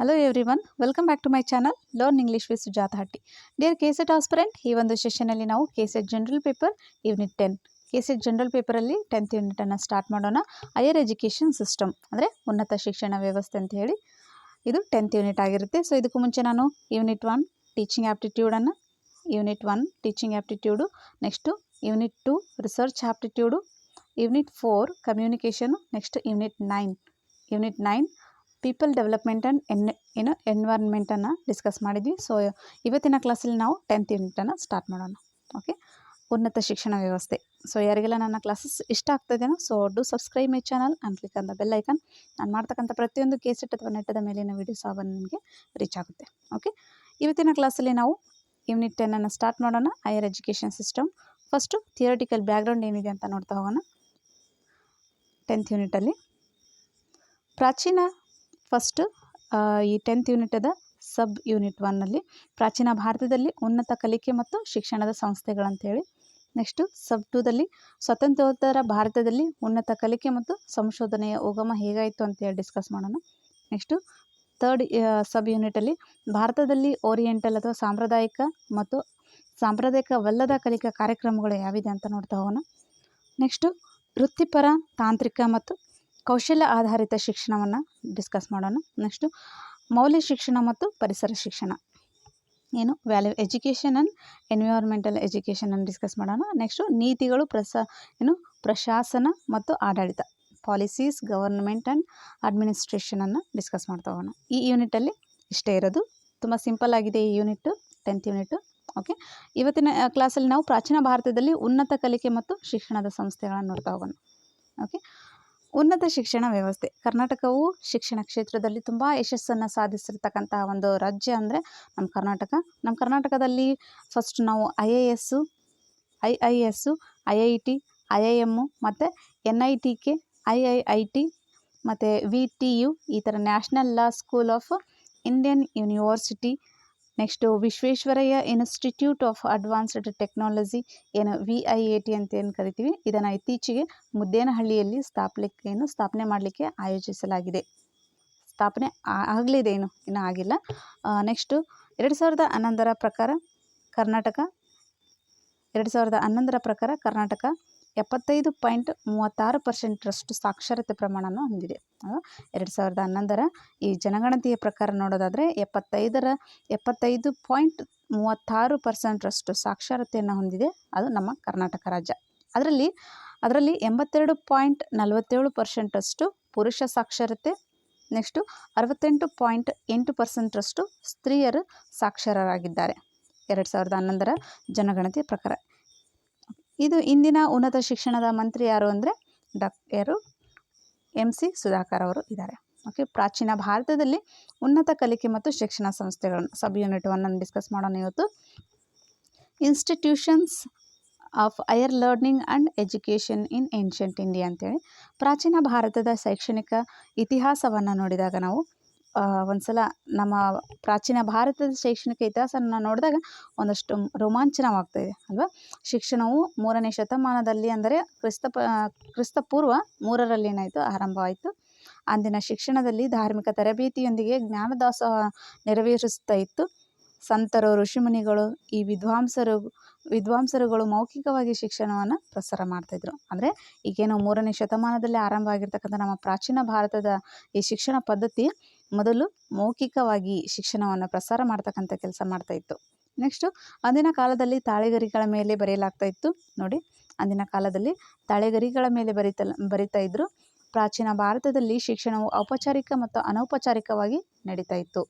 Hello everyone welcome back to my channel learn English with Sujatha Hatti dear KSET aspirant ಈ ಒಂದು ಸೆಷನಲ್ಲಿ ನಾವು KSET general paper unit ten KSET general ಪೇಪರಲ್ಲಿ tenth ಯೂನಿಟನ್ನು start ಮಾಡೋಣ. Higher education system ಅಂದರೆ ಉನ್ನತ ಶಿಕ್ಷಣ ವ್ಯವಸ್ಥೆ ಅಂತ ಹೇಳಿ. ಇದು ಟೆಂತ್ ಯೂನಿಟ್ ಆಗಿರುತ್ತೆ. ಸೊ ಇದಕ್ಕೂ ಮುಂಚೆ ನಾನು unit one teaching ಆ್ಯಪ್ಟಿಟ್ಯೂಡನ್ನು unit one teaching aptitude next unit two research aptitude unit four communication next unit nine unit nine people development and N, ಏನು ಎನ್ವೈರ್ನ್ಮೆಂಟನ್ನು ಡಿಸ್ಕಸ್ ಮಾಡಿದ್ವಿ. ಸೊ ಇವತ್ತಿನ ಕ್ಲಾಸಲ್ಲಿ ನಾವು ಟೆಂತ್ ಯೂನಿಟನ್ನು ಸ್ಟಾರ್ಟ್ ಮಾಡೋಣ. ಓಕೆ ಉನ್ನತ ಶಿಕ್ಷಣ ವ್ಯವಸ್ಥೆ. ಸೊ ಯಾರಿಗೆಲ್ಲ ನನ್ನ ಕ್ಲಾಸಸ್ ಇಷ್ಟ ಆಗ್ತದೇನೋ so do subscribe my channel and click ಅಂತ ಬೆಲ್ ಐಕನ್ ನಾನು ಮಾಡ್ತಕ್ಕಂಥ ಪ್ರತಿಯೊಂದು ಕೇಸೆಟ್ ಅಥವಾ ನೆಟ್ಟದ ಮೇಲಿನ ವೀಡಿಯೋಸ್ ಆಗ ನಿಮಗೆ ರೀಚ್ ಆಗುತ್ತೆ. ಓಕೆ ಇವತ್ತಿನ ಕ್ಲಾಸಲ್ಲಿ ನಾವು ಯೂನಿಟ್ ಟೆನ್ನನ್ನು ಸ್ಟಾರ್ಟ್ ಮಾಡೋಣ. Higher education system first theoretical background ಏನಿದೆ ಅಂತ ನೋಡ್ತಾ ಹೋಗೋಣ. ಟೆಂತ್ ಯೂನಿಟಲ್ಲಿ ಪ್ರಾಚೀನ ಫಸ್ಟ್ ಈ ಟೆಂತ್ ಯೂನಿಟದ ಸಬ್ ಯೂನಿಟ್ ಒನ್ನಲ್ಲಿ ಪ್ರಾಚೀನ ಭಾರತದಲ್ಲಿ ಉನ್ನತ ಕಲಿಕೆ ಮತ್ತು ಶಿಕ್ಷಣದ ಸಂಸ್ಥೆಗಳಂತೇಳಿ ನೆಕ್ಸ್ಟು ಸಬ್ ಟೂದಲ್ಲಿ ಸ್ವತಂತ್ರೋತ್ತರ ಭಾರತದಲ್ಲಿ ಉನ್ನತ ಕಲಿಕೆ ಮತ್ತು ಸಂಶೋಧನೆಯ ಉಗಮ ಹೇಗಾಯಿತು ಅಂತೇಳಿ ಡಿಸ್ಕಸ್ ಮಾಡೋಣ. ನೆಕ್ಸ್ಟು ಥರ್ಡ್ ಸಬ್ ಯೂನಿಟಲ್ಲಿ ಭಾರತದಲ್ಲಿ ಓರಿಯೆಂಟಲ್ ಅಥವಾ ಸಾಂಪ್ರದಾಯಿಕ ಮತ್ತು ಸಾಂಪ್ರದಾಯಿಕವಲ್ಲದ ಕಲಿಕಾ ಕಾರ್ಯಕ್ರಮಗಳು ಯಾವಿದೆ ಅಂತ ನೋಡ್ತಾ ಹೋಗೋಣ. ನೆಕ್ಸ್ಟು ವೃತ್ತಿಪರ ತಾಂತ್ರಿಕ ಮತ್ತು ಕೌಶಲ್ಯ ಆಧಾರಿತ ಶಿಕ್ಷಣವನ್ನು ಡಿಸ್ಕಸ್ ಮಾಡೋಣ. ನೆಕ್ಸ್ಟು ಮೌಲ್ಯ ಶಿಕ್ಷಣ ಮತ್ತು ಪರಿಸರ ಶಿಕ್ಷಣ. ಏನು? ವ್ಯಾಲ್ಯೂ ಎಜುಕೇಷನ್ ಆ್ಯಂಡ್ ಎನ್ವಿರಾನ್ಮೆಂಟಲ್ ಎಜುಕೇಷನನ್ನು ಡಿಸ್ಕಸ್ ಮಾಡೋಣ. ನೆಕ್ಸ್ಟು ನೀತಿಗಳು ಪ್ರಸ, ಏನು? ಪ್ರಶಾಸನ ಮತ್ತು ಆಡಳಿತ. ಪಾಲಿಸೀಸ್ ಗವರ್ನಮೆಂಟ್ ಆ್ಯಂಡ್ ಅಡ್ಮಿನಿಸ್ಟ್ರೇಷನನ್ನು ಡಿಸ್ಕಸ್ ಮಾಡ್ತಾ ಹೋಗೋಣ. ಈ ಯೂನಿಟಲ್ಲಿ ಇಷ್ಟೇ ಇರೋದು. ತುಂಬ ಸಿಂಪಲ್ ಆಗಿದೆ ಈ ಯೂನಿಟ್ಟು ಟೆಂತ್ ಯೂನಿಟ್ಟು ಓಕೆ ಇವತ್ತಿನ ಕ್ಲಾಸಲ್ಲಿ ನಾವು ಪ್ರಾಚೀನ ಭಾರತದಲ್ಲಿ ಉನ್ನತ ಕಲಿಕೆ ಮತ್ತು ಶಿಕ್ಷಣದ ಸಂಸ್ಥೆಗಳನ್ನು ನೋಡ್ತಾ ಹೋಗೋಣ. ಓಕೆ ಉನ್ನತ ಶಿಕ್ಷಣ ವ್ಯವಸ್ಥೆ. ಕರ್ನಾಟಕವು ಶಿಕ್ಷಣ ಕ್ಷೇತ್ರದಲ್ಲಿ ತುಂಬ ಯಶಸ್ಸನ್ನು ಸಾಧಿಸಿರ್ತಕ್ಕಂತಹ ಒಂದು ರಾಜ್ಯ ಅಂದರೆ ನಮ್ಮ ಕರ್ನಾಟಕ. ನಮ್ಮ ಕರ್ನಾಟಕದಲ್ಲಿ ಫಸ್ಟ್ ನಾವು I A S I I S I I T I I M ಮತ್ತು N I T K I I I T ಮತ್ತು ವಿ ಟಿ ಯು ಈ ಥರ national law school of Indian university next Visvesvaraya institute of advanced technology, ಏನು V I A T ಅಂತ ಏನು ಕರಿತೀವಿ. ಇದನ್ನು ಇತ್ತೀಚೆಗೆ ಮುದ್ದೇನಹಳ್ಳಿಯಲ್ಲಿ ಸ್ಥಾಪಲಿಕ್ಕೆ ಸ್ಥಾಪನೆ ಮಾಡಲಿಕ್ಕೆ ಆಯೋಜಿಸಲಾಗಿದೆ. ಸ್ಥಾಪನೆ ಆಗಲಿದೆ ಏನು ಇನ್ನೂ ಆಗಿಲ್ಲ. ನೆಕ್ಸ್ಟು ಎರಡು ಸಾವಿರದ ಹನ್ನೊಂದರ ಪ್ರಕಾರ ಕರ್ನಾಟಕ, ಎರಡು ಸಾವಿರದ ಹನ್ನೊಂದರ ಪ್ರಕಾರ ಕರ್ನಾಟಕ ಎಪ್ಪತ್ತೈದು ಪಾಯಿಂಟ್ ಮೂವತ್ತಾರು ಪರ್ಸೆಂಟ್ರಷ್ಟು ಸಾಕ್ಷರತೆ ಪ್ರಮಾಣವನ್ನು ಹೊಂದಿದೆ. ಎರಡು ಸಾವಿರದ ಹನ್ನೊಂದರ ಈ ಜನಗಣತಿಯ ಪ್ರಕಾರ ನೋಡೋದಾದರೆ ಎಪ್ಪತ್ತೈದರ ಎಪ್ಪತ್ತೈದು ಪಾಯಿಂಟ್ ಮೂವತ್ತಾರು ಪರ್ಸೆಂಟ್ರಷ್ಟು ಸಾಕ್ಷರತೆಯನ್ನು ಹೊಂದಿದೆ ಅದು ನಮ್ಮ ಕರ್ನಾಟಕ ರಾಜ್ಯ. ಅದರಲ್ಲಿ ಅದರಲ್ಲಿ ಎಂಬತ್ತೆರಡು ಪಾಯಿಂಟ್ ನಲವತ್ತೇಳು ಪರ್ಸೆಂಟಷ್ಟು ಪುರುಷ ಸಾಕ್ಷರತೆ, ನೆಕ್ಸ್ಟು ಅರವತ್ತೆಂಟು ಪಾಯಿಂಟ್ ಎಂಟು ಪರ್ಸೆಂಟ್ರಷ್ಟು ಸ್ತ್ರೀಯರು ಸಾಕ್ಷರರಾಗಿದ್ದಾರೆ. ಎರಡು ಸಾವಿರದ ಹನ್ನೊಂದರ ಜನಗಣತಿ ಪ್ರಕಾರ. ಇದು ಇಂದಿನ ಉನ್ನತ ಶಿಕ್ಷಣದ ಮಂತ್ರಿ ಯಾರು ಅಂದರೆ ಡಾಕ್ ಯಾರು? ಎಂ ಸಿ ಸುಧಾಕರ್ ಅವರು ಇದ್ದಾರೆ. ಓಕೆ ಪ್ರಾಚೀನ ಭಾರತದಲ್ಲಿ ಉನ್ನತ ಕಲಿಕೆ ಮತ್ತು ಶಿಕ್ಷಣ ಸಂಸ್ಥೆಗಳನ್ನು ಸಬ್ ಯೂನಿಟ್ ಒನ್ನನ್ನು ಡಿಸ್ಕಸ್ ಮಾಡೋಣ ಇವತ್ತು. Institutions of higher learning and education in ancient India ಅಂತೇಳಿ. ಪ್ರಾಚೀನ ಭಾರತದ ಶೈಕ್ಷಣಿಕ ಇತಿಹಾಸವನ್ನು ನೋಡಿದಾಗ ನಾವು ಒಂದು ಸಲ ನಮ್ಮ ಪ್ರಾಚೀನ ಭಾರತದ ಶೈಕ್ಷಣಿಕ ಇತಿಹಾಸನ ನೋಡಿದಾಗ ಒಂದಷ್ಟು ರೋಮಾಂಚನವಾಗ್ತಾಯಿದೆ ಅಲ್ವಾ? ಶಿಕ್ಷಣವು ಮೂರನೇ ಶತಮಾನದಲ್ಲಿ ಅಂದರೆ ಕ್ರಿಸ್ತ ಪ, ಕ್ರಿಸ್ತ ಪೂರ್ವ ಮೂರರಲ್ಲಿ ಏನಾಯಿತು ಆರಂಭವಾಯಿತು. ಅಂದಿನ ಶಿಕ್ಷಣದಲ್ಲಿ ಧಾರ್ಮಿಕ ತರಬೇತಿಯೊಂದಿಗೆ ಜ್ಞಾನದಾಸೋಹ ನೆರವೇರಿಸ್ತಾ ಇತ್ತು. ಸಂತರು, ಋಷಿಮುನಿಗಳು, ಈ ವಿದ್ವಾಂಸರು ವಿದ್ವಾಂಸರುಗಳು ಮೌಖಿಕವಾಗಿ ಶಿಕ್ಷಣವನ್ನು ಪ್ರಸಾರ ಮಾಡ್ತಾಯಿದ್ರು ಅಂದರೆ ಈಗೇನು ಮೂರನೇ ಶತಮಾನದಲ್ಲಿ ಆರಂಭ ಆಗಿರ್ತಕ್ಕಂಥ ನಮ್ಮ ಪ್ರಾಚೀನ ಭಾರತದ ಈ ಶಿಕ್ಷಣ ಪದ್ಧತಿ ಮೊದಲು ಮೌಖಿಕವಾಗಿ ಶಿಕ್ಷಣವನ್ನು ಪ್ರಸಾರ ಮಾಡ್ತಕ್ಕಂಥ ಕೆಲಸ ಮಾಡ್ತಾಯಿತ್ತು ನೆಕ್ಸ್ಟು ಅಂದಿನ ಕಾಲದಲ್ಲಿ ತಾಳೆಗರಿಗಳ ಮೇಲೆ ಬರೆಯಲಾಗ್ತಾ ಇತ್ತು. ನೋಡಿ, ಅಂದಿನ ಕಾಲದಲ್ಲಿ ತಾಳೆಗರಿಗಳ ಮೇಲೆ ಬರೀತಲ್ಲ ಬರಿತಾ ಇದ್ದರು ಪ್ರಾಚೀನ ಭಾರತದಲ್ಲಿ ಶಿಕ್ಷಣವು ಔಪಚಾರಿಕ ಮತ್ತು ಅನೌಪಚಾರಿಕವಾಗಿ ನಡೀತಾ ಇತ್ತು.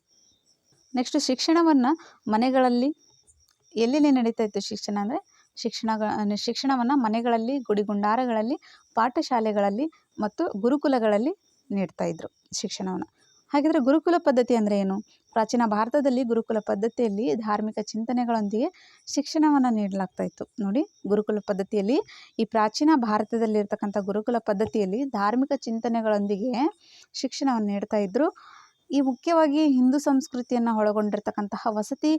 ನೆಕ್ಸ್ಟ್ ಶಿಕ್ಷಣವನ್ನು ಮನೆಗಳಲ್ಲಿ ಎಲ್ಲೆಲ್ಲಿ ನಡೀತಾ ಇತ್ತು ಶಿಕ್ಷಣ ಅಂದರೆ? ಶಿಕ್ಷಣಗಳ ಶಿಕ್ಷಣವನ್ನು ಮನೆಗಳಲ್ಲಿ, ಗುಡಿಗುಂಡಾರಗಳಲ್ಲಿ, ಪಾಠಶಾಲೆಗಳಲ್ಲಿ ಮತ್ತು ಗುರುಕುಲಗಳಲ್ಲಿ ನೀಡ್ತಾ ಇದ್ರು ಶಿಕ್ಷಣವನ್ನು. ಹಾಗಿದ್ರೆ ಗುರುಕುಲ ಪದ್ಧತಿ ಅಂದರೆ ಏನು? ಪ್ರಾಚೀನ ಭಾರತದಲ್ಲಿ ಗುರುಕುಲ ಪದ್ಧತಿಯಲ್ಲಿ ಧಾರ್ಮಿಕ ಚಿಂತನೆಗಳೊಂದಿಗೆ ಶಿಕ್ಷಣವನ್ನು ನೀಡಲಾಗ್ತಾ ಇತ್ತು. ನೋಡಿ, ಗುರುಕುಲ ಪದ್ಧತಿಯಲ್ಲಿ ಈ ಪ್ರಾಚೀನ ಭಾರತದಲ್ಲಿರ್ತಕ್ಕಂಥ ಗುರುಕುಲ ಪದ್ಧತಿಯಲ್ಲಿ ಧಾರ್ಮಿಕ ಚಿಂತನೆಗಳೊಂದಿಗೆ ಶಿಕ್ಷಣವನ್ನು ನೀಡ್ತಾ ಇದ್ದರು ಈ ಮುಖ್ಯವಾಗಿ ಹಿಂದೂ ಸಂಸ್ಕೃತಿಯನ್ನು ಒಳಗೊಂಡಿರ್ತಕ್ಕಂತಹ ವಸತಿ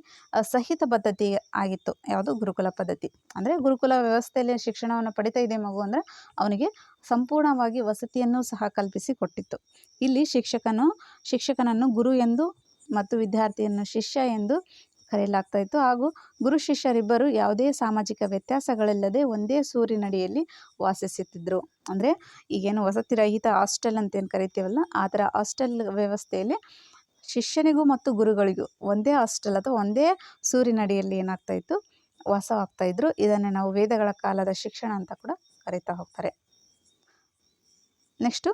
ಸಹಿತ ಪದ್ಧತಿ ಆಗಿತ್ತು. ಯಾವುದು? ಗುರುಕುಲ ಪದ್ಧತಿ. ಅಂದರೆ ಗುರುಕುಲ ವ್ಯವಸ್ಥೆಯಲ್ಲಿ ಶಿಕ್ಷಣವನ್ನು ಪಡಿತಾ ಇದೆ ಮಗು ಅಂದರೆ ಅವನಿಗೆ ಸಂಪೂರ್ಣವಾಗಿ ವಸತಿಯನ್ನು ಸಹ ಕಲ್ಪಿಸಿ ಕೊಟ್ಟಿತ್ತು. ಇಲ್ಲಿ ಶಿಕ್ಷಕನು, ಶಿಕ್ಷಕನನ್ನು ಗುರು ಎಂದು ಮತ್ತು ವಿದ್ಯಾರ್ಥಿಯನ್ನು ಶಿಷ್ಯ ಎಂದು ಕರೆಯಲಾಗ್ತಾ ಇತ್ತು ಹಾಗೂ ಗುರು ಶಿಷ್ಯರಿಬ್ಬರು ಯಾವುದೇ ಸಾಮಾಜಿಕ ವ್ಯತ್ಯಾಸಗಳಿಲ್ಲದೆ ಒಂದೇ ಸೂರಿನಡಿಯಲ್ಲಿ ವಾಸಿಸುತ್ತಿದ್ದರು ಅಂದರೆ ಈಗೇನು ವಸತಿ ರಹಿತ ಹಾಸ್ಟೆಲ್ ಅಂತ ಏನು ಕರಿತೀವಲ್ಲ, ಆ ಥರ ಹಾಸ್ಟೆಲ್ ವ್ಯವಸ್ಥೆಯಲ್ಲಿ ಶಿಷ್ಯನಿಗೂ ಮತ್ತು ಗುರುಗಳಿಗೂ ಒಂದೇ ಹಾಸ್ಟೆಲ್ ಅಥವಾ ಒಂದೇ ಸೂರಿನಡಿಯಲ್ಲಿ ಏನಾಗ್ತಾ ಇತ್ತು ವಾಸವಾಗ್ತಾ ಇದ್ರು ಇದನ್ನೇ ನಾವು ವೇದಗಳ ಕಾಲದ ಶಿಕ್ಷಣ ಅಂತ ಕೂಡ ಕರಿತಾ ಹೋಗ್ತಾರೆ. ನೆಕ್ಸ್ಟು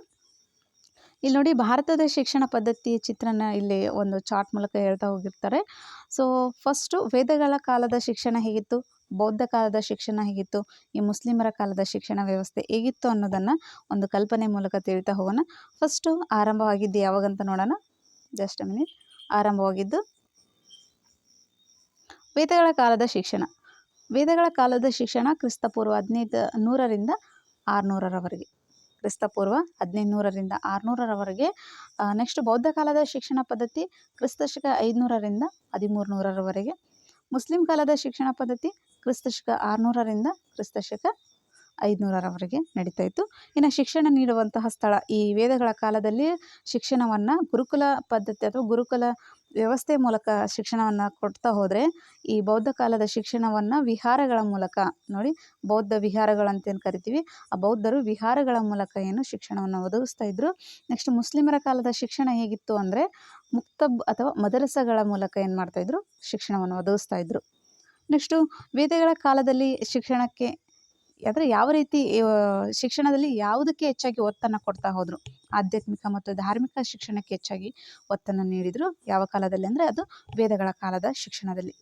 ಇಲ್ಲಿ ನೋಡಿ ಭಾರತದ ಶಿಕ್ಷಣ ಪದ್ಧತಿ ಚಿತ್ರನ ಇಲ್ಲಿ ಒಂದು ಚಾರ್ಟ್ ಮೂಲಕ ಹೇಳ್ತಾ ಹೋಗಿರ್ತಾರೆ. ಸೊ ಫಸ್ಟು ವೇದಗಳ ಕಾಲದ ಶಿಕ್ಷಣ ಹೇಗಿತ್ತು? ಬೌದ್ಧ ಕಾಲದ ಶಿಕ್ಷಣ ಹೇಗಿತ್ತು? ಈ ಮುಸ್ಲಿಮರ ಕಾಲದ ಶಿಕ್ಷಣ ವ್ಯವಸ್ಥೆ ಹೇಗಿತ್ತು ಅನ್ನೋದನ್ನು ಒಂದು ಕಲ್ಪನೆ ಮೂಲಕ ತಿಳಿತಾ ಹೋಗೋಣ. ಫಸ್ಟು ಆರಂಭವಾಗಿದ್ದು ಯಾವಾಗಂತ ನೋಡೋಣ. ಜಸ್ಟ್ ಮಿನಿಟ್ ಆರಂಭವಾಗಿದ್ದು ವೇದಗಳ ಕಾಲದ ಶಿಕ್ಷಣ. ವೇದಗಳ ಕಾಲದ ಶಿಕ್ಷಣ ಕ್ರಿಸ್ತಪೂರ್ವ ಹದಿನೈದು ನೂರರಿಂದ ಆರುನೂರರವರೆಗೆ. ಕ್ರಿಸ್ತಪೂರ್ವ ಹದಿನೈದುನೂರರಿಂದ ಆರುನೂರರವರೆಗೆ ನೆಕ್ಸ್ಟ್ ಬೌದ್ಧ ಕಾಲದ ಶಿಕ್ಷಣ ಪದ್ಧತಿ ಕ್ರಿಸ್ತಶಕ ಐದುನೂರರಿಂದ ಹದಿಮೂರು ನೂರರವರೆಗೆ ಮುಸ್ಲಿಂ ಕಾಲದ ಶಿಕ್ಷಣ ಪದ್ಧತಿ ಕ್ರಿಸ್ತಶಕ ಆರುನೂರರಿಂದ ಕ್ರಿಸ್ತಶಕ ಐದುನೂರರವರೆಗೆ ನಡೀತಾ ಇತ್ತು. ಇನ್ನು ಶಿಕ್ಷಣ ನೀಡುವಂತಹ ಸ್ಥಳ ಈ ವೇದಗಳ ಕಾಲದಲ್ಲಿ ಶಿಕ್ಷಣವನ್ನು ಗುರುಕುಲ ಪದ್ಧತಿ ಅಥವಾ ಗುರುಕುಲ ವ್ಯವಸ್ಥೆ ಮೂಲಕ ಶಿಕ್ಷಣವನ್ನು ಕೊಡ್ತಾ ಹೋದರೆ, ಈ ಬೌದ್ಧ ಕಾಲದ ಶಿಕ್ಷಣವನ್ನು ವಿಹಾರಗಳ ಮೂಲಕ ನೋಡಿ, ಬೌದ್ಧ ವಿಹಾರಗಳಂತೇನು ಕರಿತೀವಿ, ಆ ಬೌದ್ಧರು ವಿಹಾರಗಳ ಮೂಲಕ ಏನು ಶಿಕ್ಷಣವನ್ನು ಒದಗಿಸ್ತಾ ಇದ್ರು. ನೆಕ್ಸ್ಟ್ ಮುಸ್ಲಿಮರ ಕಾಲದ ಶಿಕ್ಷಣ ಹೇಗಿತ್ತು ಅಂದರೆ, ಮುಕ್ತಬ್ ಅಥವಾ ಮದರಸಗಳ ಮೂಲಕ ಏನು ಮಾಡ್ತಾಯಿದ್ರು ಶಿಕ್ಷಣವನ್ನು ಒದಗಿಸ್ತಾ ಇದ್ರು. ನೆಕ್ಸ್ಟು ವೇದಗಳ ಕಾಲದಲ್ಲಿ ಶಿಕ್ಷಣಕ್ಕೆ ಅಂದರೆ ಯಾವ ರೀತಿ ಶಿಕ್ಷಣದಲ್ಲಿ ಯಾವುದಕ್ಕೆ ಹೆಚ್ಚಾಗಿ ಒತ್ತನ್ನು ಕೊಡ್ತಾ ಹೋದರು? ಆಧ್ಯಾತ್ಮಿಕ ಮತ್ತು ಧಾರ್ಮಿಕ ಶಿಕ್ಷಣಕ್ಕೆ ಹೆಚ್ಚಾಗಿ ಒತ್ತನ್ನು ನೀಡಿದರು. ಯಾವ ಕಾಲದಲ್ಲಿ ಅಂದರೆ ಅದು ವೇದಗಳ ಕಾಲದ ಶಿಕ್ಷಣದಲ್ಲಿ.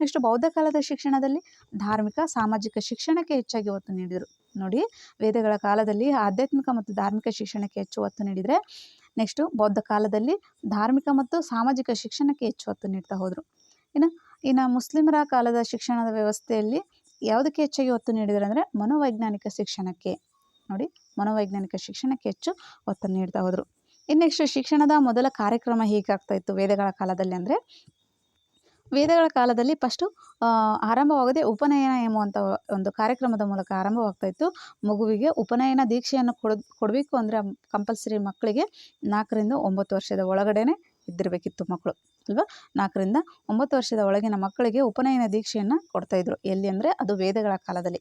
ನೆಕ್ಸ್ಟ್ ಬೌದ್ಧ ಕಾಲದ ಶಿಕ್ಷಣದಲ್ಲಿ ಧಾರ್ಮಿಕ, ಸಾಮಾಜಿಕ ಶಿಕ್ಷಣಕ್ಕೆ ಹೆಚ್ಚಾಗಿ ಒತ್ತು ನೀಡಿದರು. ನೋಡಿ, ವೇದಗಳ ಕಾಲದಲ್ಲಿ ಆಧ್ಯಾತ್ಮಿಕ ಮತ್ತು ಧಾರ್ಮಿಕ ಶಿಕ್ಷಣಕ್ಕೆ ಹೆಚ್ಚು ಒತ್ತು ನೀಡಿದರೆ ನೆಕ್ಸ್ಟು ಬೌದ್ಧ ಕಾಲದಲ್ಲಿ ಧಾರ್ಮಿಕ ಮತ್ತು ಸಾಮಾಜಿಕ ಶಿಕ್ಷಣಕ್ಕೆ ಹೆಚ್ಚು ಒತ್ತು ನೀಡ್ತಾ ಹೋದರು. ಇನ್ನು ಇನ್ನು ಮುಸ್ಲಿಮರ ಕಾಲದ ಶಿಕ್ಷಣದ ವ್ಯವಸ್ಥೆಯಲ್ಲಿ ಯಾವುದಕ್ಕೆ ಹೆಚ್ಚಾಗಿ ಒತ್ತು ನೀಡಿದ್ದಾರೆ ಅಂದರೆ ಮನೋವೈಜ್ಞಾನಿಕ ಶಿಕ್ಷಣಕ್ಕೆ. ನೋಡಿ, ಮನೋವೈಜ್ಞಾನಿಕ ಶಿಕ್ಷಣಕ್ಕೆ ಹೆಚ್ಚು ಒತ್ತು ನೀಡ್ತಾ ಹೋದರು. ಇನ್ನು ಶಿಕ್ಷಣದ ಮೊದಲ ಕಾರ್ಯಕ್ರಮ ಹೇಗಾಗ್ತಾ ಇತ್ತು ವೇದಗಳ ಕಾಲದಲ್ಲಿ ಅಂದರೆ? ವೇದಗಳ ಕಾಲದಲ್ಲಿ ಫಸ್ಟು ಆರಂಭವಾಗದೆ ಉಪನಯನ ಎಂಬುವಂಥ ಒಂದು ಕಾರ್ಯಕ್ರಮದ ಮೂಲಕ ಆರಂಭವಾಗ್ತಾ ಇತ್ತು. ಮಗುವಿಗೆ ಉಪನಯನ ದೀಕ್ಷೆಯನ್ನು ಕೊಡ, ಕೊಡಬೇಕು ಅಂದರೆ ಕಂಪಲ್ಸರಿ ಮಕ್ಕಳಿಗೆ ನಾಲ್ಕರಿಂದ ಒಂಬತ್ತು ವರ್ಷದ ಒಳಗಡೆನೆ ಇದ್ದಿರಬೇಕಿತ್ತು ಮಕ್ಕಳು, ಅಲ್ವಾ? ನಾಲ್ಕರಿಂದ ಒಂಬತ್ತು ವರ್ಷದ ಒಳಗಿನ ಮಕ್ಕಳಿಗೆ ಉಪನಯನ ದೀಕ್ಷೆಯನ್ನು ಕೊಡ್ತಾಯಿದ್ರು ಎಲ್ಲಿ ಅಂದರೆ ಅದು ವೇದಗಳ ಕಾಲದಲ್ಲಿ.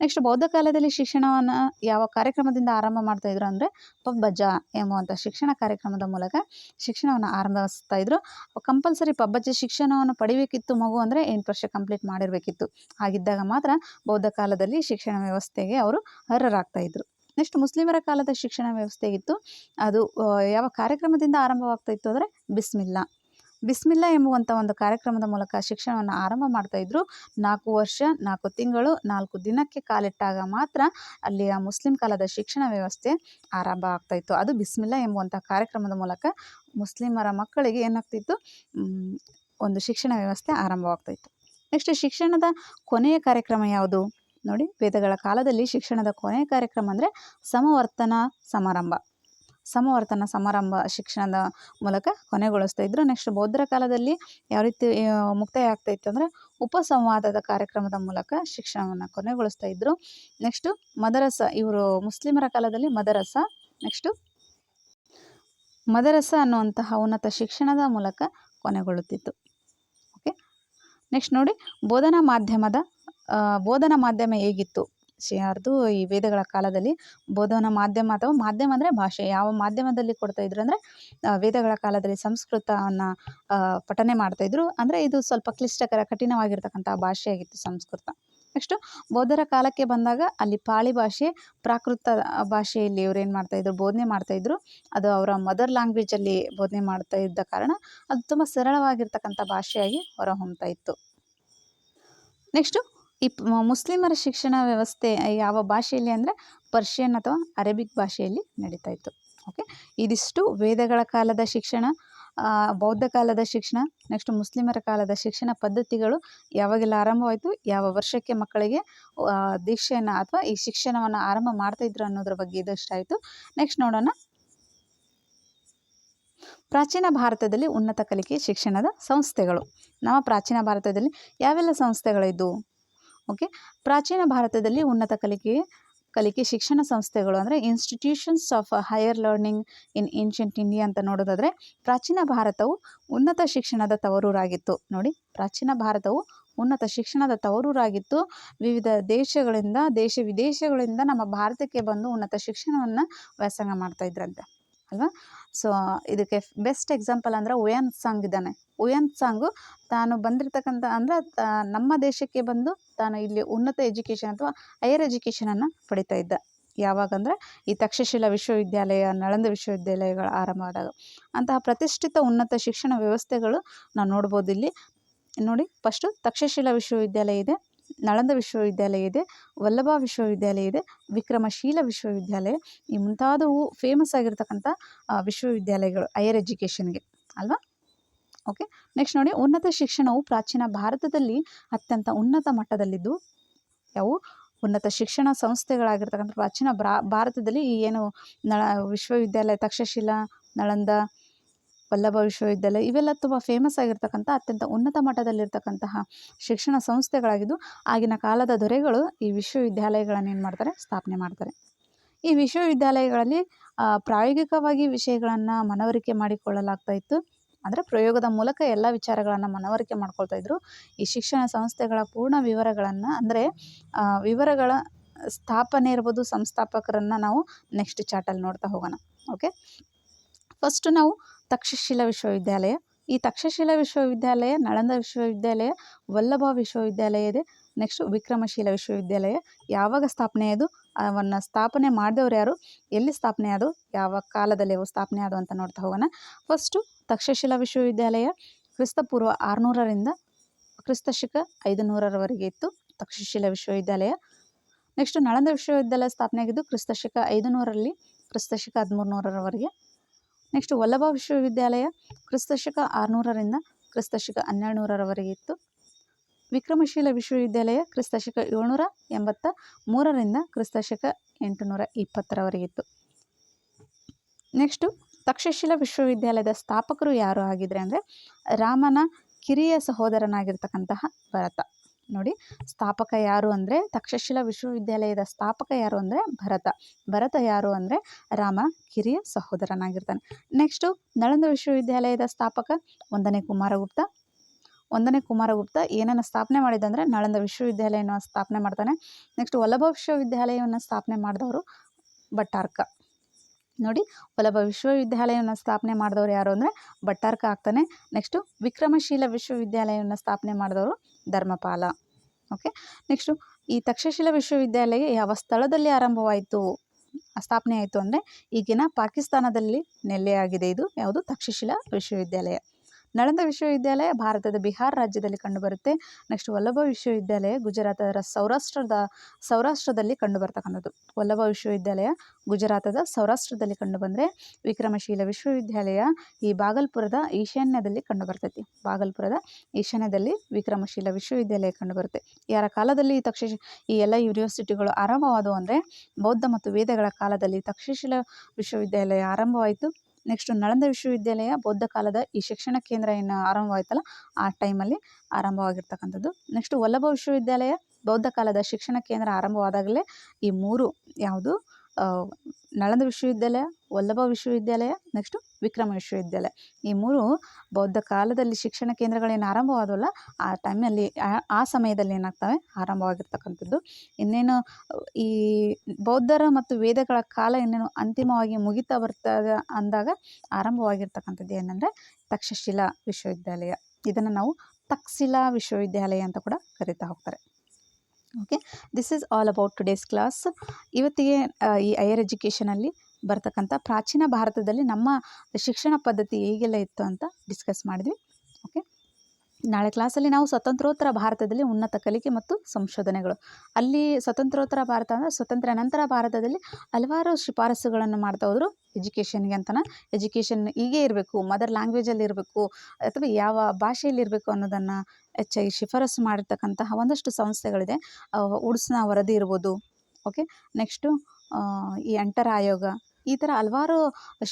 ನೆಕ್ಸ್ಟ್ ಬೌದ್ಧ ಕಾಲದಲ್ಲಿ ಶಿಕ್ಷಣವನ್ನು ಯಾವ ಕಾರ್ಯಕ್ರಮದಿಂದ ಆರಂಭ ಮಾಡ್ತಾಯಿದ್ರು ಅಂದರೆ ಪಬ್ಬಜ ಎಂಬುವಂಥ ಶಿಕ್ಷಣ ಕಾರ್ಯಕ್ರಮದ ಮೂಲಕ ಶಿಕ್ಷಣವನ್ನು ಆರಂಭಿಸ್ತಾ ಇದ್ರು. ಕಂಪಲ್ಸರಿ ಪಬ್ಬಜ ಶಿಕ್ಷಣವನ್ನು ಪಡಿಬೇಕಿತ್ತು ಮಗು ಅಂದರೆ ಎಂಟು ವರ್ಷ ಕಂಪ್ಲೀಟ್ ಮಾಡಿರಬೇಕಿತ್ತು. ಹಾಗಿದ್ದಾಗ ಮಾತ್ರ ಬೌದ್ಧ ಕಾಲದಲ್ಲಿ ಶಿಕ್ಷಣ ವ್ಯವಸ್ಥೆಗೆ ಅವರು ಅರ್ಹರಾಗ್ತಾ ಇದ್ರು. ನೆಕ್ಸ್ಟ್ ಮುಸ್ಲಿಮರ ಕಾಲದ ಶಿಕ್ಷಣ ವ್ಯವಸ್ಥೆ ಇತ್ತು ಅದು ಯಾವ ಕಾರ್ಯಕ್ರಮದಿಂದ ಆರಂಭವಾಗ್ತಾ ಇತ್ತು ಅಂದರೆ ಬಿಸ್ಮಿಲ್ಲಾ. ಬಿಸ್ಮಿಲ್ಲಾ ಎಂಬುವಂಥ ಒಂದು ಕಾರ್ಯಕ್ರಮದ ಮೂಲಕ ಶಿಕ್ಷಣವನ್ನು ಆರಂಭ ಮಾಡ್ತಾ ಇದ್ರು. ನಾಲ್ಕು ವರ್ಷ, ನಾಲ್ಕು ತಿಂಗಳು, ನಾಲ್ಕು ದಿನಕ್ಕೆ ಕಾಲಿಟ್ಟಾಗ ಮಾತ್ರ ಅಲ್ಲಿಯ ಮುಸ್ಲಿಂ ಕಾಲದ ಶಿಕ್ಷಣ ವ್ಯವಸ್ಥೆ ಆರಂಭ ಆಗ್ತಾ ಇತ್ತು ಅದು ಬಿಸ್ಮಿಲ್ಲಾ ಎಂಬುವಂಥ ಕಾರ್ಯಕ್ರಮದ ಮೂಲಕ ಮುಸ್ಲಿಮರ ಮಕ್ಕಳಿಗೆ ಏನಾಗ್ತಿತ್ತು? ಒಂದು ಶಿಕ್ಷಣ ವ್ಯವಸ್ಥೆ ಆರಂಭವಾಗ್ತಾ ಇತ್ತು ನೆಕ್ಸ್ಟ್ ಶಿಕ್ಷಣದ ಕೊನೆಯ ಕಾರ್ಯಕ್ರಮ ಯಾವುದು? ನೋಡಿ, ವೇದಗಳ ಕಾಲದಲ್ಲಿ ಶಿಕ್ಷಣದ ಕೊನೆಯ ಕಾರ್ಯಕ್ರಮ ಅಂದರೆ ಸಮವರ್ತನ ಸಮಾರಂಭ. ಸಮವರ್ತನ ಸಮಾರಂಭ ಶಿಕ್ಷಣದ ಮೂಲಕ ಕೊನೆಗೊಳಿಸ್ತಾ ಇದ್ರು. ನೆಕ್ಸ್ಟ್ ಬೌದ್ಧರ ಕಾಲದಲ್ಲಿ ಯಾವ ರೀತಿ ಮುಕ್ತಾಯ ಆಗ್ತಾ ಇತ್ತು ಅಂದರೆ ಉಪಸಂವಾದದ ಕಾರ್ಯಕ್ರಮದ ಮೂಲಕ ಶಿಕ್ಷಣವನ್ನು ಕೊನೆಗೊಳಿಸ್ತಾ ಇದ್ರು. ನೆಕ್ಸ್ಟು ಮದರಸ, ಇವರು ಮುಸ್ಲಿಮರ ಕಾಲದಲ್ಲಿ ಮದರಸ. ನೆಕ್ಸ್ಟು ಮದರಸ ಅನ್ನುವಂತಹ ಉನ್ನತ ಶಿಕ್ಷಣದ ಮೂಲಕ ಕೊನೆಗೊಳ್ಳುತ್ತಿತ್ತು. ಓಕೆ ನೆಕ್ಸ್ಟ್ ನೋಡಿ, ಬೋಧನಾ ಮಾಧ್ಯಮದ ಬೋಧನಾ ಮಾಧ್ಯಮ ಹೇಗಿತ್ತು? ಶಿ- ಯಾರ್ದು ಈ ವೇದಗಳ ಕಾಲದಲ್ಲಿ ಬೋಧನಾ ಮಾಧ್ಯಮ ಅಥವಾ ಮಾಧ್ಯಮ ಅಂದರೆ ಭಾಷೆ, ಯಾವ ಮಾಧ್ಯಮದಲ್ಲಿ ಕೊಡ್ತಾ ಇದ್ರು ಅಂದರೆ ವೇದಗಳ ಕಾಲದಲ್ಲಿ ಸಂಸ್ಕೃತವನ್ನು ಪಠನೆ ಮಾಡ್ತಾಯಿದ್ರು ಅಂದರೆ ಇದು ಸ್ವಲ್ಪ ಕ್ಲಿಷ್ಟಕರ ಕಠಿಣವಾಗಿರ್ತಕ್ಕಂಥ ಭಾಷೆಯಾಗಿತ್ತು ಸಂಸ್ಕೃತ. ನೆಕ್ಸ್ಟು, ಬೌದ್ಧರ ಕಾಲಕ್ಕೆ ಬಂದಾಗ ಅಲ್ಲಿ ಪಾಳಿ ಭಾಷೆ, ಪ್ರಾಕೃತ ಭಾಷೆಯಲ್ಲಿ ಇವ್ರು ಏನು ಮಾಡ್ತಾಯಿದ್ರು ಬೋಧನೆ ಮಾಡ್ತಾಯಿದ್ರು ಅದು ಅವರ ಮದರ್ ಲ್ಯಾಂಗ್ವೇಜಲ್ಲಿ ಬೋಧನೆ ಮಾಡ್ತಾ ಇದ್ದ ಕಾರಣ ಅದು ತುಂಬ ಸರಳವಾಗಿರ್ತಕ್ಕಂಥ ಭಾಷೆಯಾಗಿ ಹೊರಹೊಮ್ತಾ ಇತ್ತು. ನೆಕ್ಸ್ಟು ಈ ಮುಸ್ಲಿಮರ ಶಿಕ್ಷಣ ವ್ಯವಸ್ಥೆ ಯಾವ ಭಾಷೆಯಲ್ಲಿ ಅಂದರೆ ಪರ್ಷಿಯನ್ ಅಥವಾ ಅರೇಬಿಕ್ ಭಾಷೆಯಲ್ಲಿ ನಡೀತಾ ಇತ್ತು. ಓಕೆ? ಇದಿಷ್ಟು ವೇದಗಳ ಕಾಲದ ಶಿಕ್ಷಣ ಬೌದ್ಧ ಕಾಲದ ಶಿಕ್ಷಣ, ನೆಕ್ಸ್ಟ್ ಮುಸ್ಲಿಮರ ಕಾಲದ ಶಿಕ್ಷಣ ಪದ್ಧತಿಗಳು ಯಾವಾಗೆಲ್ಲ ಆರಂಭವಾಯಿತು, ಯಾವ ವರ್ಷಕ್ಕೆ ಮಕ್ಕಳಿಗೆ ದೀಕ್ಷೆಯನ್ನು ಅಥವಾ ಈ ಶಿಕ್ಷಣವನ್ನು ಆರಂಭ ಮಾಡ್ತಾ ಇದ್ರು ಅನ್ನೋದ್ರ ಬಗ್ಗೆ ಇದಷ್ಟಾಯಿತು. ನೆಕ್ಸ್ಟ್ ನೋಡೋಣ. ಪ್ರಾಚೀನ ಭಾರತದಲ್ಲಿ ಉನ್ನತ ಕಲಿಕೆ ಶಿಕ್ಷಣದ ಸಂಸ್ಥೆಗಳು. ನಮ್ಮ ಪ್ರಾಚೀನ ಭಾರತದಲ್ಲಿ ಯಾವೆಲ್ಲ ಸಂಸ್ಥೆಗಳಿದ್ದವು ಓಕೆ ಪ್ರಾಚೀನ ಭಾರತದಲ್ಲಿ ಉನ್ನತ ಕಲಿಕೆ ಕಲಿಕೆ ಶಿಕ್ಷಣ ಸಂಸ್ಥೆಗಳು ಅಂದರೆ institutions of higher learning in ancient India ಅಂತ ನೋಡೋದಾದರೆ ಪ್ರಾಚೀನ ಭಾರತವು ಉನ್ನತ ಶಿಕ್ಷಣದ ತವರೂರಾಗಿತ್ತು. ನೋಡಿ, ಪ್ರಾಚೀನ ಭಾರತವು ಉನ್ನತ ಶಿಕ್ಷಣದ ತವರೂರಾಗಿತ್ತು. ವಿವಿಧ ದೇಶಗಳಿಂದ, ದೇಶ ವಿದೇಶಗಳಿಂದ ನಮ್ಮ ಭಾರತಕ್ಕೆ ಬಂದು ಉನ್ನತ ಶಿಕ್ಷಣವನ್ನು ವ್ಯಾಸಂಗ ಮಾಡ್ತಾ ಇದ್ರಂತೆ. ಅಲ್ವಾ? ಸೊ ಇದಕ್ಕೆ ಬೆಸ್ಟ್ ಎಕ್ಸಾಂಪಲ್ ಅಂದರೆ ಉಯನ್ ಸಾಂಗ್ ಇದ್ದಾನೆ. ಉಯನ್ ಸಾಂಗು ತಾನು ಬಂದಿರತಕ್ಕಂಥ ಅಂದರೆ ನಮ್ಮ ದೇಶಕ್ಕೆ ಬಂದು ತಾನು ಇಲ್ಲಿ ಉನ್ನತ ಎಜುಕೇಷನ್ ಅಥವಾ ಹೈಯರ್ ಎಜುಕೇಷನನ್ನು ಪಡಿತಾ ಇದ್ದ. ಯಾವಾಗಂದರೆ, ಈ ತಕ್ಷಶಿಲಾ ವಿಶ್ವವಿದ್ಯಾಲಯ, ನಳಂದ ವಿಶ್ವವಿದ್ಯಾಲಯಗಳು ಆರಂಭ ಆದಾಗ. ಅಂತಹ ಪ್ರತಿಷ್ಠಿತ ಉನ್ನತ ಶಿಕ್ಷಣ ವ್ಯವಸ್ಥೆಗಳು ನಾವು ನೋಡ್ಬೋದು ಇಲ್ಲಿ. ನೋಡಿ ಫಸ್ಟು ತಕ್ಷಶಿಲಾ ವಿಶ್ವವಿದ್ಯಾಲಯ ಇದೆ. ನಳಂದ ವಿಶ್ವವಿದ್ಯಾಲಯ ಇದೆ, ವಲ್ಲಭ ವಿಶ್ವವಿದ್ಯಾಲಯ ಇದೆ, ವಿಕ್ರಮಶೀಲ ವಿಶ್ವವಿದ್ಯಾಲಯ, ಈ ಮುಂತಾದವು ಫೇಮಸ್ ಆಗಿರ್ತಕ್ಕಂಥ ವಿಶ್ವವಿದ್ಯಾಲಯಗಳು ಹೈಯರ್ ಎಜುಕೇಷನ್ಗೆ ಅಲ್ವಾ? ಓಕೆ ನೆಕ್ಸ್ಟ್ ನೋಡಿ, ಉನ್ನತ ಶಿಕ್ಷಣವು ಪ್ರಾಚೀನ ಭಾರತದಲ್ಲಿ ಅತ್ಯಂತ ಉನ್ನತ ಮಟ್ಟದಲ್ಲಿದ್ದು, ಯಾವು? ಉನ್ನತ ಶಿಕ್ಷಣ ಸಂಸ್ಥೆಗಳಾಗಿರ್ತಕ್ಕಂಥ ಪ್ರಾಚೀನ ಭಾರತದಲ್ಲಿ ಏನು, ನಳ, ವಿಶ್ವವಿದ್ಯಾಲಯ ತಕ್ಷಶಿಲಾ, ನಳಂದ ವಲ್ಲಭ ವಿಶ್ವವಿದ್ಯಾಲಯ ಇವೆಲ್ಲ ತುಂಬ ಫೇಮಸ್ ಆಗಿರ್ತಕ್ಕಂಥ ಅತ್ಯಂತ ಉನ್ನತ ಮಟ್ಟದಲ್ಲಿರ್ತಕ್ಕಂತಹ ಶಿಕ್ಷಣ ಸಂಸ್ಥೆಗಳಾಗಿದ್ದು ಆಗಿನ ಕಾಲದ ದೊರೆಗಳು ಈ ವಿಶ್ವವಿದ್ಯಾಲಯಗಳನ್ನು ಏನು ಮಾಡ್ತಾರೆ? ಸ್ಥಾಪನೆ ಮಾಡ್ತಾರೆ. ಈ ವಿಶ್ವವಿದ್ಯಾಲಯಗಳಲ್ಲಿ ಪ್ರಾಯೋಗಿಕವಾಗಿ ವಿಷಯಗಳನ್ನು ಮನವರಿಕೆ ಮಾಡಿಕೊಳ್ಳಲಾಗ್ತಾ ಇತ್ತು. ಅಂದರೆ ಪ್ರಯೋಗದ ಮೂಲಕ ಎಲ್ಲ ವಿಚಾರಗಳನ್ನು ಮನವರಿಕೆ ಮಾಡ್ಕೊಳ್ತಾ ಇದ್ದರು ಈ ಶಿಕ್ಷಣ ಸಂಸ್ಥೆಗಳ ಪೂರ್ಣ ವಿವರಗಳನ್ನು, ಅಂದರೆ ವಿವರಗಳ ಸ್ಥಾಪನೆ ಇರ್ಬೋದು ಸಂಸ್ಥಾಪಕರನ್ನು ನಾವು ನೆಕ್ಸ್ಟ್ ಚಾರ್ಟಲ್ಲಿ ನೋಡ್ತಾ ಹೋಗೋಣ. ಓಕೆ ಫಸ್ಟು ನಾವು ತಕ್ಷಶಿಲಾ ವಿಶ್ವವಿದ್ಯಾಲಯ. ಈ ತಕ್ಷಶಿಲಾ ವಿಶ್ವವಿದ್ಯಾಲಯ, ನಳಂದ ವಿಶ್ವವಿದ್ಯಾಲಯ ವಲ್ಲಭ ವಿಶ್ವವಿದ್ಯಾಲಯ ಇದೆ. ನೆಕ್ಸ್ಟ್ ವಿಕ್ರಮಶೀಲ ವಿಶ್ವವಿದ್ಯಾಲಯ. ಯಾವಾಗ ಸ್ಥಾಪನೆ ಆಯಿತು ಅವನ್ನು ಸ್ಥಾಪನೆ ಮಾಡಿದವರು ಯಾರು? ಎಲ್ಲಿ ಸ್ಥಾಪನೆ ಆದವು ಯಾವ ಕಾಲದಲ್ಲಿ ಅವು ಸ್ಥಾಪನೆ ಆದವು ಅಂತ ನೋಡ್ತಾ ಹೋಗೋಣ. ಫಸ್ಟು ತಕ್ಷಶಿಲಾ ವಿಶ್ವವಿದ್ಯಾಲಯ ಕ್ರಿಸ್ತಪೂರ್ವ ಆರುನೂರರಿಂದ ಕ್ರಿಸ್ತಶಕ ಐದು ನೂರರವರೆಗೆ ಇತ್ತು ತಕ್ಷಶಿಲಾ ವಿಶ್ವವಿದ್ಯಾಲಯ. ನೆಕ್ಸ್ಟ್ ನಳಂದ ವಿಶ್ವವಿದ್ಯಾಲಯ ಸ್ಥಾಪನೆ ಆಗಿದ್ದು ಕ್ರಿಸ್ತಶಕ ಐದು ನೂರರಲ್ಲಿ ಕ್ರಿಸ್ತಶಕ ಹದಿಮೂರು ನೂರರವರೆಗೆ ನೆಕ್ಸ್ಟ್ ವಲ್ಲಭ ವಿಶ್ವವಿದ್ಯಾಲಯ ಕ್ರಿಸ್ತಶಕ ಆರುನೂರರಿಂದ ಕ್ರಿಸ್ತಶಕ ಹನ್ನೆರಡು ನೂರರವರೆಗೆ ಇತ್ತು. ವಿಕ್ರಮಶೀಲ ವಿಶ್ವವಿದ್ಯಾಲಯ ಕ್ರಿಸ್ತಶಕ ಏಳ್ನೂರ ಎಂಬತ್ತ ಮೂರರಿಂದ ಕ್ರಿಸ್ತಶಕ ಎಂಟುನೂರ ಇಪ್ಪತ್ತರವರೆಗೆ ಇತ್ತು. ನೆಕ್ಸ್ಟು ತಕ್ಷಶಿಲಾ ವಿಶ್ವವಿದ್ಯಾಲಯದ ಸ್ಥಾಪಕರು ಯಾರು ಆಗಿದ್ರೆ ಅಂದರೆ ರಾಮನ ಕಿರಿಯ ಸಹೋದರನಾಗಿರ್ತಕ್ಕಂತಹ ಭರತ. ನೋಡಿ, ಸ್ಥಾಪಕ ಯಾರು ಅಂದರೆ ತಕ್ಷಶಿಲಾ ವಿಶ್ವವಿದ್ಯಾಲಯದ ಸ್ಥಾಪಕ ಯಾರು ಅಂದರೆ ಭರತ. ಭರತ ಯಾರು ಅಂದರೆ ರಾಮ, ಕಿರಿಯ ಸಹೋದರನಾಗಿರ್ತಾನೆ. ನೆಕ್ಸ್ಟು ನಳಂದ ವಿಶ್ವವಿದ್ಯಾಲಯದ ಸ್ಥಾಪಕ ಒಂದನೇ ಕುಮಾರಗುಪ್ತ. ಒಂದನೇ ಕುಮಾರಗುಪ್ತ ಏನನ್ನು ಸ್ಥಾಪನೆ ಮಾಡಿದ ಅಂದರೆ ನಳಂದ ವಿಶ್ವವಿದ್ಯಾಲಯನ ಸ್ಥಾಪನೆ ಮಾಡ್ತಾನೆ. ನೆಕ್ಸ್ಟ್ ವಲ್ಲಭ ವಿಶ್ವವಿದ್ಯಾಲಯವನ್ನು ಸ್ಥಾಪನೆ ಮಾಡಿದವರು ಭಟ್ಟಾರ್ಕ. ನೋಡಿ, ವಲ್ಲಭ ವಿಶ್ವವಿದ್ಯಾಲಯವನ್ನು ಸ್ಥಾಪನೆ ಮಾಡಿದವರು ಯಾರು ಅಂದರೆ ಭಟ್ಟಾರ್ಕ ಆಗ್ತಾನೆ. ನೆಕ್ಸ್ಟು ವಿಕ್ರಮಶೀಲ ವಿಶ್ವವಿದ್ಯಾಲಯವನ್ನು ಸ್ಥಾಪನೆ ಮಾಡಿದವರು ಧರ್ಮಪಾಲ. ಓಕೆ ನೆಕ್ಸ್ಟು ಈ ತಕ್ಷಶಿಲಾ ವಿಶ್ವವಿದ್ಯಾಲಯ ಯಾವ ಸ್ಥಳದಲ್ಲಿ ಆರಂಭವಾಯಿತು? ಸ್ಥಾಪನೆ ಆಯಿತು ಅಂದರೆ ಈಗಿನ ಪಾಕಿಸ್ತಾನದಲ್ಲಿ ನೆಲೆಯಾಗಿದೆ. ಇದು ಯಾವುದು? ತಕ್ಷಶಿಲಾ ವಿಶ್ವವಿದ್ಯಾಲಯ. ನಳಂದ ವಿಶ್ವವಿದ್ಯಾಲಯ ಭಾರತದ ಬಿಹಾರ ರಾಜ್ಯದಲ್ಲಿ ಕಂಡುಬರುತ್ತೆ. ನೆಕ್ಸ್ಟ್ ವಲ್ಲಭ ವಿಶ್ವವಿದ್ಯಾಲಯ ಗುಜರಾತದ ಸೌರಾಷ್ಟ್ರದ, ಸೌರಾಷ್ಟ್ರದಲ್ಲಿ ಕಂಡುಬರ್ತಕ್ಕಂಥದ್ದು. ವಲ್ಲಭ ವಿಶ್ವವಿದ್ಯಾಲಯ ಗುಜರಾತದ ಸೌರಾಷ್ಟ್ರದಲ್ಲಿ ಕಂಡುಬಂದರೆ ವಿಕ್ರಮಶೀಲ ವಿಶ್ವವಿದ್ಯಾಲಯ ಈ ಬಾಗಲ್ಪುರದ ಈಶಾನ್ಯದಲ್ಲಿ ಕಂಡುಬರ್ತೈತಿ. ಬಾಗಲ್ಪುರದ ಈಶಾನ್ಯದಲ್ಲಿ ವಿಕ್ರಮಶೀಲ ವಿಶ್ವವಿದ್ಯಾಲಯ ಕಂಡುಬರುತ್ತೆ. ಯಾರ ಕಾಲದಲ್ಲಿ ತಕ್ಷ ಈ ಎಲ್ಲ ಯೂನಿವರ್ಸಿಟಿಗಳು ಆರಂಭವಾದವು ಅಂದರೆ ಬೌದ್ಧ ಮತ್ತು ವೇದಗಳ ಕಾಲದಲ್ಲಿ ತಕ್ಷಶಿಲ ವಿಶ್ವವಿದ್ಯಾಲಯ ಆರಂಭವಾಯಿತು. ನೆಕ್ಸ್ಟ್ ನಳಂದ ವಿಶ್ವವಿದ್ಯಾಲಯ ಬೌದ್ಧ ಕಾಲದ ಈ ಶಿಕ್ಷಣ ಕೇಂದ್ರ ಏನು ಆರಂಭವಾಯ್ತಲ್ಲ, ಆ ಟೈಮಲ್ಲಿ ಆರಂಭವಾಗಿರ್ತಕ್ಕಂಥದ್ದು. ನೆಕ್ಸ್ಟ್ ವಲ್ಲಭ ವಿಶ್ವವಿದ್ಯಾಲಯ ಬೌದ್ಧ ಕಾಲದ ಶಿಕ್ಷಣ ಕೇಂದ್ರ ಆರಂಭವಾದಾಗಲೇ ಈ ಮೂರು ಯಾವುದು? ನಳಂದ ವಿಶ್ವವಿದ್ಯಾಲಯ, ವಲ್ಲಭ ವಿಶ್ವವಿದ್ಯಾಲಯ ನೆಕ್ಸ್ಟು ವಿಕ್ರಮ ವಿಶ್ವವಿದ್ಯಾಲಯ. ಈ ಮೂರು ಬೌದ್ಧ ಕಾಲದಲ್ಲಿ ಶಿಕ್ಷಣ ಕೇಂದ್ರಗಳೇನು ಆರಂಭವಾದವಲ್ಲ, ಆ ಟೈಮಲ್ಲಿ ಆ- ಆ ಸಮಯದಲ್ಲಿ ಏನಾಗ್ತವೆ? ಆರಂಭವಾಗಿರ್ತಕ್ಕಂಥದ್ದು. ಇನ್ನೇನು, ಈ ಬೌದ್ಧರ ಮತ್ತು ವೇದಗಳ ಕಾಲ ಇನ್ನೇನು ಅಂತಿಮವಾಗಿ ಮುಗಿತಾ ಬರ್ತದೆ ಅಂದಾಗ ಆರಂಭವಾಗಿರ್ತಕ್ಕಂಥದ್ದು ಏನಂದರೆ ತಕ್ಷಶಿಲಾ ವಿಶ್ವವಿದ್ಯಾಲಯ. ಇದನ್ನು ನಾವು ತಕ್ಷಶಿಲಾ ವಿಶ್ವವಿದ್ಯಾಲಯ ಅಂತ ಕೂಡ ಕರಿತಾ ಹೋಗ್ತಾರೆ. Okay this is all about today's class ಇವತ್ತಿಗೆ ಈ ಹೈಯರ್ ಎಜುಕೇಷನಲ್ಲಿ ಬರ್ತಕ್ಕಂಥ ಪ್ರಾಚೀನ ಭಾರತದಲ್ಲಿ ನಮ್ಮ ಶಿಕ್ಷಣ ಪದ್ಧತಿ ಹೇಗೆಲ್ಲ ಇತ್ತು ಅಂತ ಡಿಸ್ಕಸ್ ಮಾಡಿದ್ವಿ. ಓಕೆ ನಾಳೆ ಕ್ಲಾಸಲ್ಲಿ ನಾವು ಸ್ವತಂತ್ರೋತ್ತರ ಭಾರತದಲ್ಲಿ ಉನ್ನತ ಕಲಿಕೆ ಮತ್ತು ಸಂಶೋಧನೆಗಳು. ಅಲ್ಲಿ ಸ್ವತಂತ್ರೋತ್ತರ ಭಾರತ ಅಂದರೆ ಸ್ವತಂತ್ರ ನಂತರ ಭಾರತದಲ್ಲಿ ಹಲವಾರು ಶಿಫಾರಸುಗಳನ್ನು ಮಾಡ್ತಾ ಹೋದರು ಎಜುಕೇಷನ್ಗೆ ಅಂತನ. ಎಜುಕೇಷನ್ ಹೀಗೆ ಇರಬೇಕು ಮದರ್ ಲ್ಯಾಂಗ್ವೇಜಲ್ಲಿ ಇರಬೇಕು, ಅಥವಾ ಯಾವ ಭಾಷೆಯಲ್ಲಿ ಇರಬೇಕು ಅನ್ನೋದನ್ನು ಹೆಚ್ಚಾಗಿ ಶಿಫಾರಸು ಮಾಡಿರ್ತಕ್ಕಂತಹ ಒಂದಷ್ಟು ಸಂಸ್ಥೆಗಳಿದೆ. ಉಡ್ಸ್ನ ವರದಿ ಇರ್ಬೋದು. ಓಕೆ ನೆಕ್ಸ್ಟು ಈ ಅಂಟರ್ ಆಯೋಗ ಈ ಥರ ಹಲವಾರು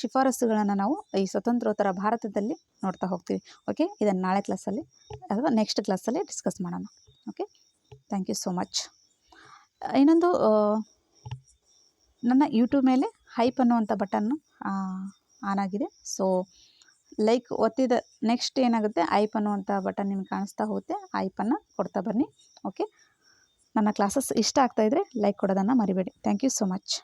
ಶಿಫಾರಸುಗಳನ್ನು ನಾವು ಈ ಸ್ವತಂತ್ರೋತ್ತರ ಭಾರತದಲ್ಲಿ ನೋಡ್ತಾ ಹೋಗ್ತೀವಿ. ಓಕೆ ಇದನ್ನು ನಾಳೆ ಕ್ಲಾಸಲ್ಲಿ ಅಥವಾ ನೆಕ್ಸ್ಟ್ ಕ್ಲಾಸಲ್ಲಿ ಡಿಸ್ಕಸ್ ಮಾಡೋಣ. Okay thank you so much ಇನ್ನೊಂದು ನನ್ನ ಯೂಟ್ಯೂಬ್ ಮೇಲೆ ಹೈಪ್ ಅನ್ನುವಂಥ ಬಟನ್ನು ಆನ್ ಆಗಿದೆ. ಸೊ ಲೈಕ್ ಒತ್ತಿದ ನೆಕ್ಸ್ಟ್ ಏನಾಗುತ್ತೆ? ಐಪ್ ಅನ್ನುವಂಥ ಬಟನ್ ನಿಮ್ಗೆ ಕಾಣಿಸ್ತಾ ಹೋಗುತ್ತೆ. ಐಪನ್ನು ಕೊಡ್ತಾ ಬನ್ನಿ. ಓಕೆ ನನ್ನ ಕ್ಲಾಸಸ್ ಇಷ್ಟ ಆಗ್ತಾಯಿದ್ರೆ ಲೈಕ್ ಕೊಡೋದನ್ನು ಮರಿಬೇಡಿ. Thank you so much